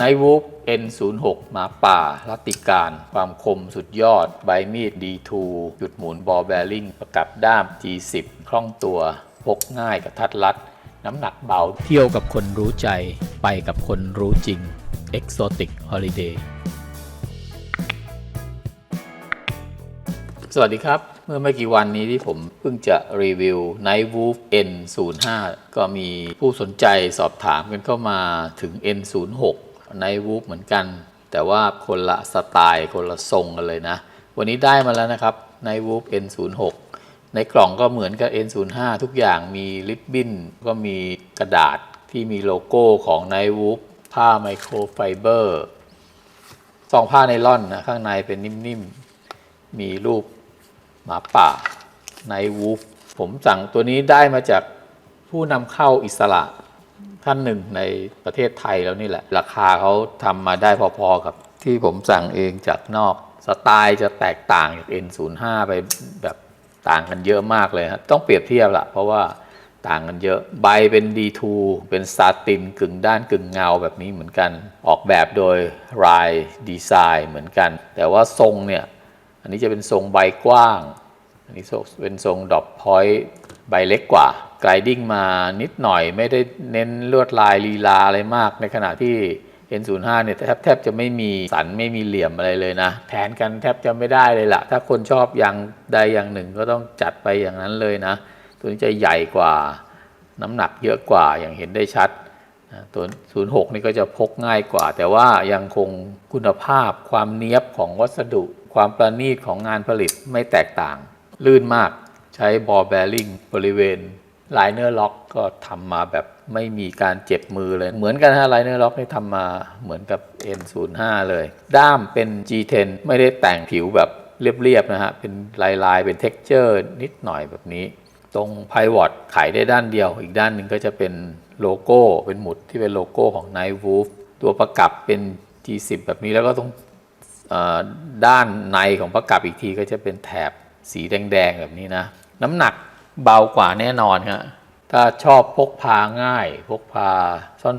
ไนวูฟ N06 หมาป่าลัตติการ ความคมสุดยอด ใบมีด D2 จุดหมุนบอลแบริ่งประกับด้าม G10 คล่องตัวพกง่ายกระทัดรัด น้ำหนักเบา เที่ยวกับคนรู้ใจ ไปกับคนรู้จริง Exotic Holiday สวัสดีครับเมื่อไม่กี่วันนี้ที่ผมเพิ่งจะรีวิว Night Wolf N05 ก็มีผู้สนใจสอบถามกันเข้ามาถึง N06 Night Wolf เหมือนกัน แต่ว่าคนละสไตล์คนละทรงกันเลยนะ วันนี้ได้มาแล้วนะครับ Night Wolf N06 ในกล่องก็เหมือนกับ N05 ทุกอย่างมีริบบิ้นก็มีกระดาษที่มีโลโก้ของ Night Wolf ผ้าไมโครไฟเบอร์ซองผ้าไนล่อนนะข้างในเป็นนิ่มๆ มีรูปหมาป่าไนวูฟผมสั่งตัวนี้ได้มาจากผู้นำเข้าอิสระ ท่านหนึ่งในประเทศไทยแล้วนี่แหละ ราคาเขาทำมาได้พอๆกับที่ผมสั่งเองจากนอก สไตล์จะแตกต่างจาก N05 ไปแบบต่างกันเยอะมากเลยฮะต้องเปรียบเทียบละเพราะว่าต่างกันเยอะ ใบเป็น D2 เป็นซาตินกึ่งด้านกึ่งเงาแบบนี้เหมือนกัน ออกแบบโดย r y ดีไซน์เหมือนกัน แต่ว่าทรงเนี่ย อันนี้จะเป็นทรงใบกว้าง อันนี้เป็นทรงดอปพอยต์ใบเล็กกว่า ไกลดิ้งมานิดหน่อยไม่ได้เน้นลวดลายลีลาอะไรมาก ในขณะที่ N05 เนี่ยแทบแทบจะไม่มีสันไม่มีเหลี่ยมอะไรเลยนะ แทนกันแทบจะไม่ได้เลยล่ะ ถ้าคนชอบอย่างใดอย่างหนึ่งก็ต้องจัดไปอย่างนั้นเลยนะ ตัวนี้จะใหญ่กว่าน้ำหนักเยอะกว่าอย่างเห็นได้ชัดตัว 06 นี่ก็จะพกง่ายกว่า แต่ว่ายังคงคุณภาพความเนี้ยบของวัสดุ ความประณีตของงานผลิตไม่แตกต่าง ลื่นมากใช้บอลแบริ่งบริเวณ ไลเนอร์ล็อกก็ทำมาแบบไม่มีการเจ็บมือเลย เหมือนกันฮะไลเนอร์ล็อกนี่ทำมาเหมือนกับ N05 เลย ด้ามเป็น G10 ไม่ได้แต่งผิวแบบเรียบๆนะฮะ เป็นลายๆ เป็น texture นิดหน่อยแบบนี้ ตรงไพวอตขายได้ด้านเดียว อีกด้านหนึ่งก็จะเป็นโลโก้ เป็นหมุดที่เป็นโลโก้ของ Night Wolf ตัวประกับเป็น G10 แบบนี้แล้วก็ตรงด้านในของประกับอีกทีก็จะเป็นแถบสีแดงๆแบบนี้นะ น้ำหนัก เบากว่าแน่นอนครับถ้าชอบพกพาง่าย พกพา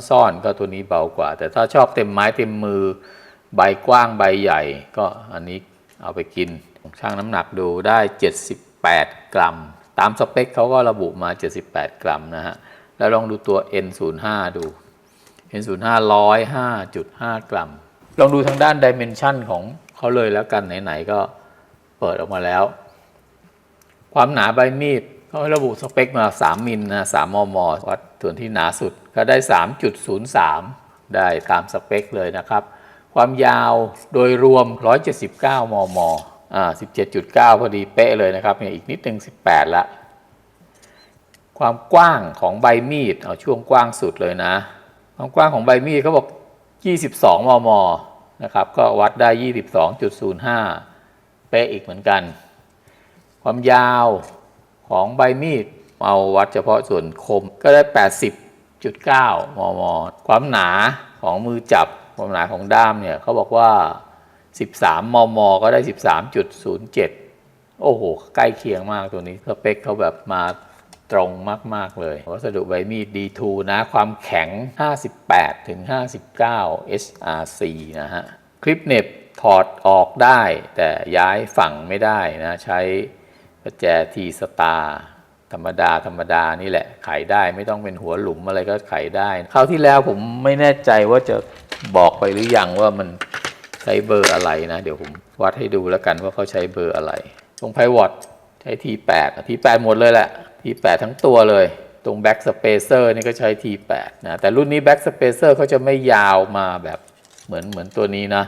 ซ่อนๆ ก็ตัวนี้เบากว่า แต่ถ้าชอบเต็มไม้เต็มมือ ใบกว้างใบใหญ่ ก็อันนี้เอาไปกินช่างน้ำหนักดูได้ 78 กรัม ตามสเปคเขาก็ระบุมา 78 กรัมนะฮะ แล้วลองดูตัว N05 ดู N05 105.5 กรัม ลองดูทางด้านดิเมนชันของเขาเลยแล้วกันไหน ๆ ก็เปิดออกมาแล้ว ความหนาใบมีด เขาระบุสเปคมา 3 มิลนะ3มม วัดส่วนที่หนาสุดก็ได้ 3.03 ได้ตามสเปคเลยนะครับ ความยาวโดยรวม 179 มม อ่า 17.9 พอดีเป๊ะเลยนะครับเนี่ยอีกนิดนึง 18 ละ ความกว้างของใบมีด เอาช่วงกว้างสุดเลยนะ ความกว้างของใบมีดเขาบอก 22 มม นะครับ ก็วัดได้ 22.05 เป๊ะอีกเหมือนกัน ความยาว ของใบมีดเอาวัดเฉพาะส่วนคมก็ได้ 80.9 มม ความหนาของมือจับความหนาของด้ามเนี่ยเขาบอกว่า 13 มม ก็ได้ 13.07 โอ้โห ใกล้เคียงมากตัวนี้สเปคเขาแบบมาตรงมาก ๆ เลย วัสดุใบมีด D2 นะ ความแข็ง 58ถึง59 SRC นะฮะ คลิปเน็บถอดออกได้ แต่ย้ายฝั่งไม่ได้นะ ใช้ ประแจทีสตาธรรมดาธรรมดานี่แหละไขได้ไม่ต้องเป็นหัวหลุมอะไรก็ไขได้คราวที่แล้วผมไม่แน่ใจว่าจะบอกไปหรือยังว่ามันใช้เบอร์อะไรนะ เดี๋ยวผมวัดให้ดูแล้วกันว่าเขาใช้เบอร์อะไร ตรงไพวอตใช้ T8 T8 หมดเลยแหละ T8 ทั้งตัวเลย ตรง Back Spacer นี่ก็ใช้ T8 นะแต่รุ่นนี้ Back Spacer เขาจะไม่ยาวมาแบบเหมือนเหมือนตัวนี้นะ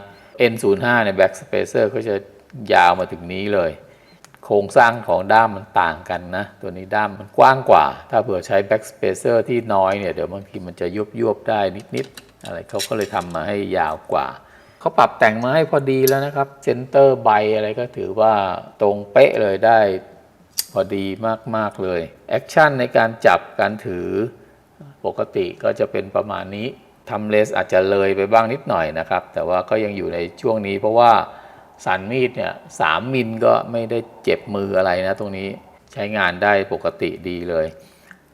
N05 เนี่ย Back Spacer เขาจะยาวมาถึงนี้เลย โครงสร้างของด้ามมันต่างกันนะ ตัวนี้ด้ามมันกว้างกว่า ถ้าเผื่อใช้ Back Spacer ที่น้อยเนี่ยเดี๋ยวบางทีมันจะยุบยุบๆได้นิดๆอะไรเขาก็เลยทำมาให้ยาวกว่าเขาปรับแต่งมาให้พอดีแล้วนะครับเซนเตอร์ใบอะไรก็ถือว่าตรงเป๊ะเลยได้พอดีมากๆเลยแอคชั่นในการจับการถือปกติก็จะเป็นประมาณนี้ทำเลสอาจจะเลยไปบ้างนิดหน่อยนะครับ แต่ว่าก็ยังอยู่ในช่วงนี้เพราะว่า สันมีดเนี่ยสามมิลก็ไม่ได้เจ็บมืออะไรนะตรงนี้ใช้งานได้ปกติดีเลย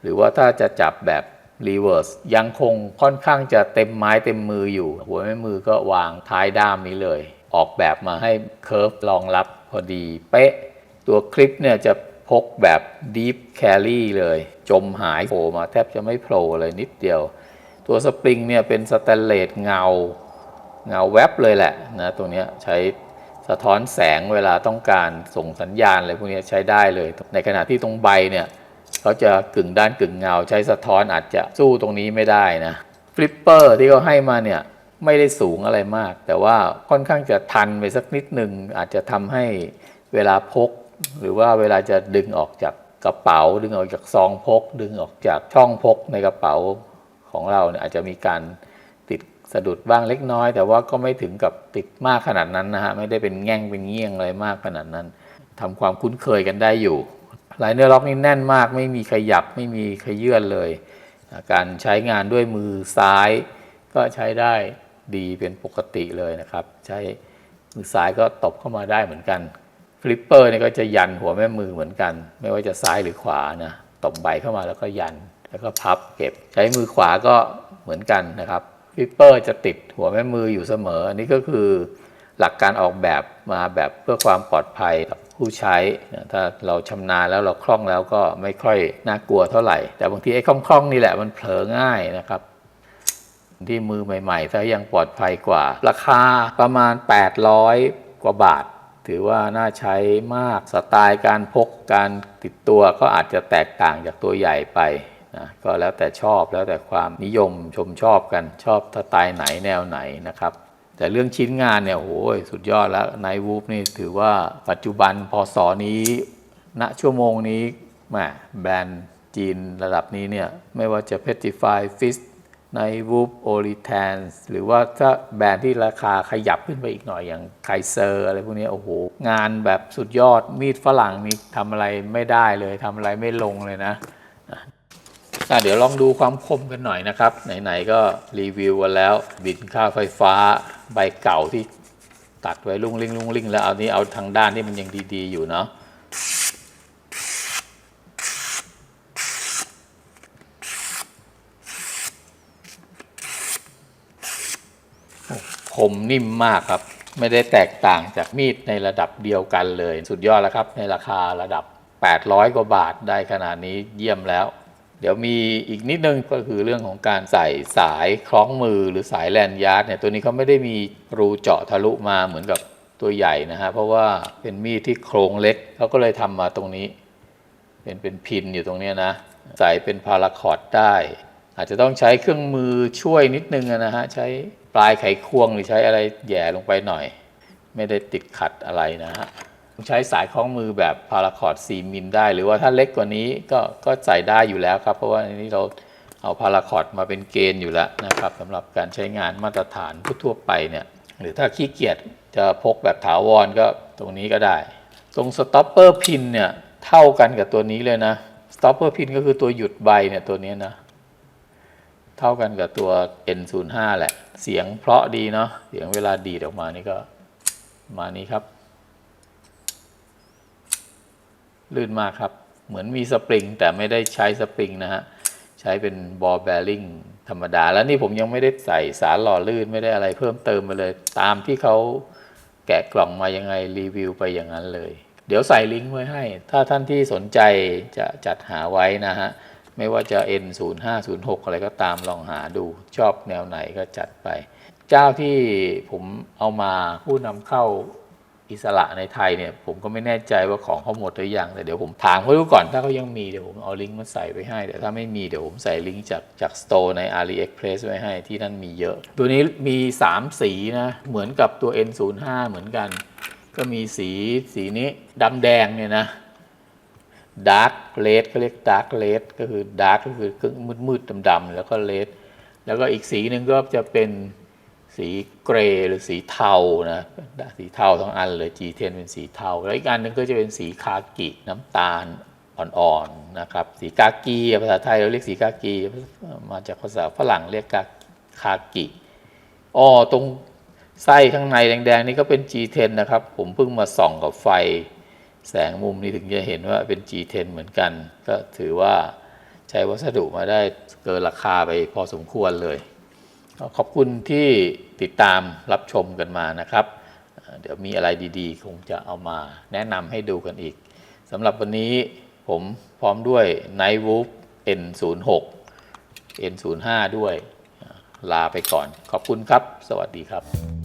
หรือว่าถ้าจะจับแบบรีเวิร์สยังคงค่อนข้างจะเต็มไม้เต็มมืออยู่ หัวแม่มือก็วางท้ายด้ามนี้เลย ออกแบบมาให้เคิร์ฟรองรับพอดีเป๊ะ ตัวคลิปเนี่ยจะพกแบบ Deep Carry เลย จมหายโผล่มาแทบจะไม่โผล่เลยนิดเดียว ตัวสปริงเนี่ยเป็นสแตนเลสเงา เงาแวบเลยแหละนะตรงเนี้ยใช้ สะท้อนแสงเวลาต้องการส่งสัญญาณอะไรพวกนี้ใช้ได้เลย ในขณะที่ตรงใบเนี่ยเขาจะกึ่งด้านกึ่งเงาใช้สะท้อนอาจจะสู้ตรงนี้ไม่ได้นะฟลิปเปอร์ที่เขาให้มาเนี่ยไม่ได้สูงอะไรมาก แต่ว่าค่อนข้างจะทันไปสักนิดหนึ่งอาจจะทำให้เวลาพก หรือว่าเวลาจะดึงออกจากกระเป๋า ดึงออกจากซองพก ดึงออกจากช่องพกในกระเป๋าของเราเนี่ยอาจจะมีการ สะดุดบ้างเล็กน้อย แต่ว่าก็ไม่ถึงกับติดมากขนาดนั้นนะฮะไม่ได้เป็นแง่งเป็นเงี้ยงอะไรมากขนาดนั้นทำความคุ้นเคยกันได้อยู่ลายเนื้อล็อกนี่แน่นมาก ไม่มีขยับไม่มีขยื่นเลย การใช้งานด้วยมือซ้าย ก็ใช้ได้ดีเป็นปกติเลยนะครับ ใช้มือซ้ายก็ตบเข้ามาได้เหมือนกันฟลิปเปอร์นี่ก็จะยันหัวแม่มือเหมือนกัน ไม่ว่าจะซ้ายหรือขวานะตบใบเข้ามาแล้วก็ยันแล้วก็พับเก็บ ใช้มือขวาก็เหมือนกันนะครับ ฟลิปเปอร์จะติดหัวแม่มืออยู่เสมอ อันนี้ก็คือหลักการออกแบบมาแบบเพื่อความปลอดภัยกับผู้ใช้ ถ้าเราชำนาญแล้วเราคล่องแล้วก็ไม่ค่อยน่ากลัวเท่าไหร่ แต่บางทีไอ้คล่องๆนี่แหละมันเผลอง่ายนะครับ ที่มือใหม่ๆถ้ายังปลอดภัยกว่า ราคาประมาณ 800 กว่าบาท ถือว่าน่าใช้มากสไตล์การพกการติดตัวก็อาจจะแตกต่างจากตัวใหญ่ไป นะก็แล้วแต่ชอบแล้วแต่ความนิยมชมชอบกันชอบสไตล์ไหนแนวไหนนะครับ แต่เรื่องชิ้นงานเนี่ยโอ้ยสุดยอดแล้วไนวูฟนี่ถือว่าปัจจุบันพศนี้ณชั่วโมงนี้แหมแบรนด์จีนระดับนี้เนี่ย ไม่ว่าจะ Petrify Fist ใน Whoop o l i t a n หรือว่าถ้าแบรนด์ที่ราคาขยับขึ้นไปอีกหน่อยอย่างไคเซอร์อะไรพวกนี้โอ้โห งานแบบสุดยอดมีดฝรั่งนี่ทำอะไรไม่ได้เลยทำอะไรไม่ลงเลยนะ เดี๋ยวลองดูความคมกันหน่อยนะครับ ไหนๆก็รีวิวกันแล้ว บินค่าไฟฟ้าใบเก่าที่ตัดไว้ลุ่งลิงลุ่งลิงแล้วเอานี้เอาทางด้านที่มันยังดีๆอยู่เนาะคมนิ่มมากครับ ไม่ได้แตกต่างจากมีดในระดับเดียวกันเลย สุดยอดแล้วครับ ในราคาระดับ 800 กว่าบาทได้ขนาดนี้เยี่ยมแล้ว เดี๋ยวมีอีกนิดนึงก็คือเรื่องของการใส่สายคล้องมือหรือสายแลนยาร์ดเนี่ยตัวนี้เขาไม่ได้มีรูเจาะทะลุมาเหมือนกับตัวใหญ่นะฮะเพราะว่าเป็นมีดที่โครงเล็กเขาก็เลยทำมาตรงนี้ เป็นเป็นพินอยู่ตรงนี้นะใส่เป็นพาราคอร์ดได้ อาจจะต้องใช้เครื่องมือช่วยนิดนึงนะฮะใช้ปลายไขควงหรือใช้อะไรแย่ลงไปหน่อย ไม่ได้ติดขัดอะไรนะฮะ ใช้สายคล้องมือแบบพาราคอร์ด4มิลได้ หรือว่าถ้าเล็กกว่านี้ก็ก็ใส่ได้อยู่แล้วครับ เพราะว่าอันนี้เราเอาพาราคอร์ดมาเป็นเกณฑ์อยู่แล้วนะครับสำหรับการใช้งานมาตรฐานทั่วไปเนี่ยหรือถ้าขี้เกียจจะพกแบบถาวรก็ตรงนี้ก็ได้ ตรงสต็อปเปอร์พินเนี่ยเท่ากันกับตัวนี้เลยนะสต็อปเปอร์พินก็คือตัวหยุดใบเนี่ยตัวนี้นะเท่ากันกับตัว N05 แหละ เสียงเพราะดีเนาะเสียงเวลาดีดออกมานี่ก็มานี้ครับ ลื่นมากครับ เหมือนมีสปริง แต่ไม่ได้ใช้สปริงนะฮะ ใช้เป็นบอลแบริ่งธรรมดา แล้วนี่ผมยังไม่ได้ใส่สารหล่อลื่นไม่ได้อะไรเพิ่มเติมไปเลย ตามที่เขาแกะกล่องมายังไงรีวิวไปอย่างนั้นเลย เดี๋ยวใส่ลิงก์ไว้ให้ ถ้าท่านที่สนใจจะจัดหาไว้นะฮะ ไม่ว่าจะ N0506 อะไรก็ตามลองหาดูชอบแนวไหนก็จัดไป เจ้าที่ผมเอามาผู้นำเข้า อิสระในไทยเนี่ยผมก็ไม่แน่ใจว่าของเขาหมดหรือยังแต่เดี๋ยวผมถามเขาดูก่อนถ้าเขายังมีเดี๋ยวผมเอาลิงก์มาใส่ไว้ให้แต่ถ้าไม่มีเดี๋ยวผมใส่ลิงก์จากจากสโตร์ใน AliExpress ไว้ให้ที่นั่นมีเยอะ ตัวนี้มี 3 สีนะเหมือนกับตัว N05 เหมือนกัน ก็มีสีสีนี้ดำแดงเนี่ยนะดาร์กเลดเขาเรียกดาร์กเลดก็คือดาร์กก็คือมืดๆดำๆแล้วก็เลดแล้วก็อีกสีหนึ่งก็จะเป็น สีเกรย์หรือสีเทานะสีเทาทั้งอันเลย G10 เป็นสีเทา แล้วอีกอันหนึงก็จะเป็นสีคากิน้ำตาลอ่อนๆนะครับ สีกากีภาษาไทยเราเรียกสีกากีมาจากภาษาฝรั่งเรียกกาคากิอ๋อตรงไส้ข้างในแดงๆ นี่ก็เป็น G10 นะครับ ผมเพิ่งมาส่องกับไฟ แสงมุมนี้ถึงจะเห็นว่าเป็น G10 เหมือนกัน ก็ถือว่าใช้วัสดุมาได้เกินราคาไปพอสมควรเลย ขอบคุณที่ติดตามรับชมกันมานะครับ เดี๋ยวมีอะไรดีๆ คงจะเอามาแนะนำให้ดูกันอีกสำหรับวันนี้ผมพร้อมด้วย Nightwolf N06 N05 ด้วย ลาไปก่อน ขอบคุณครับ สวัสดีครับ